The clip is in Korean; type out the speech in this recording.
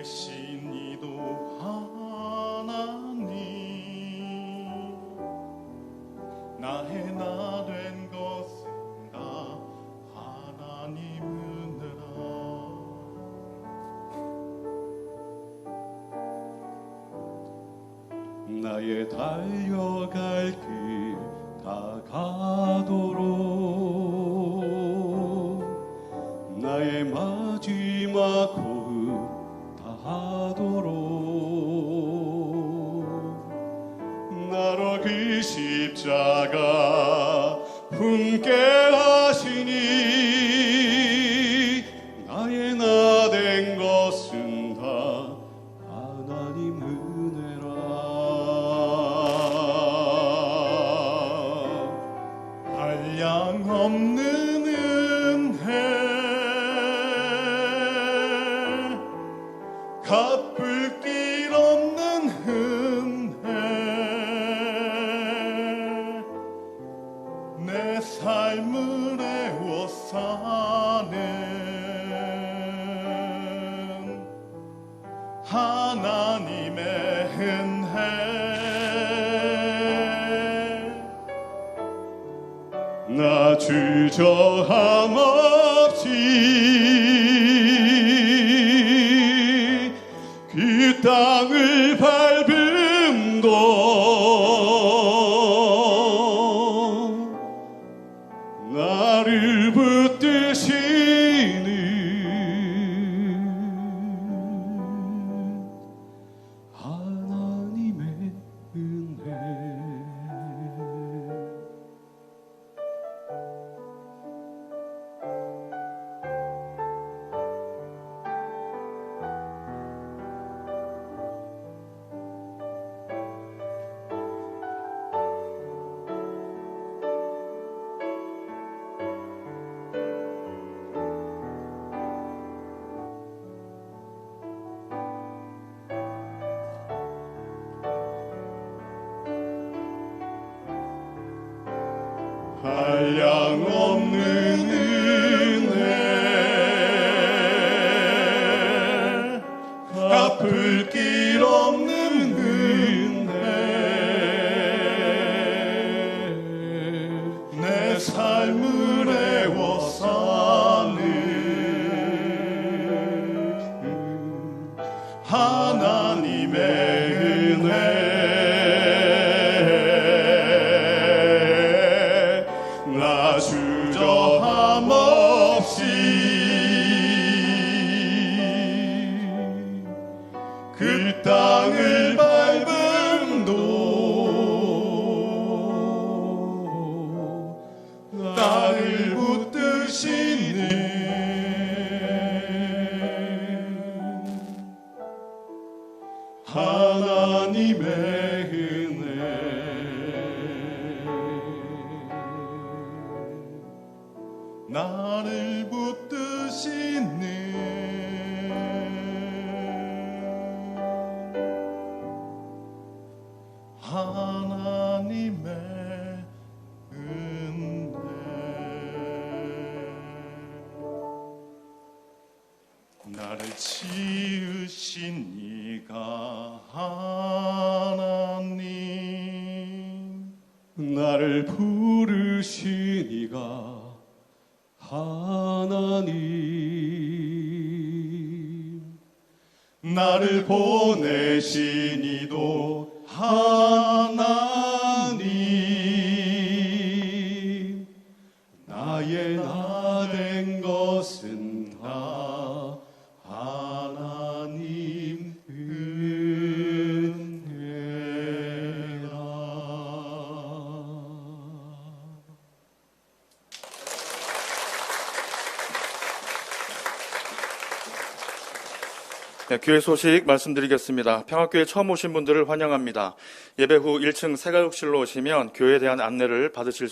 나를 보내신 이도 하나님. 나의 나 된 것은 다. 하나님 은혜라 나의 달려갈 길 다 가도록. 나의 마지막 그 십자가 품게 하시니 나의 나 된 것은 다 하나님 은혜라. 한량 없는 은혜 갚 하나님의 은혜. 나 주저함 없이 한량 없는 은혜. 갚을 길 없는 은혜. 내 삶을 하나님의 은혜. 나를 붙드시는 하나님의 은혜. 나를 지으신 이 가 하나님 나를 부르신 이가 하나님. 나를 보내신 이도 하나님 네, 교회 소식 말씀드리겠습니다. 평화교회 처음 오신 분들을 환영합니다. 예배 후 1층 세가욕실로 오시면 교회에 대한 안내를 받으실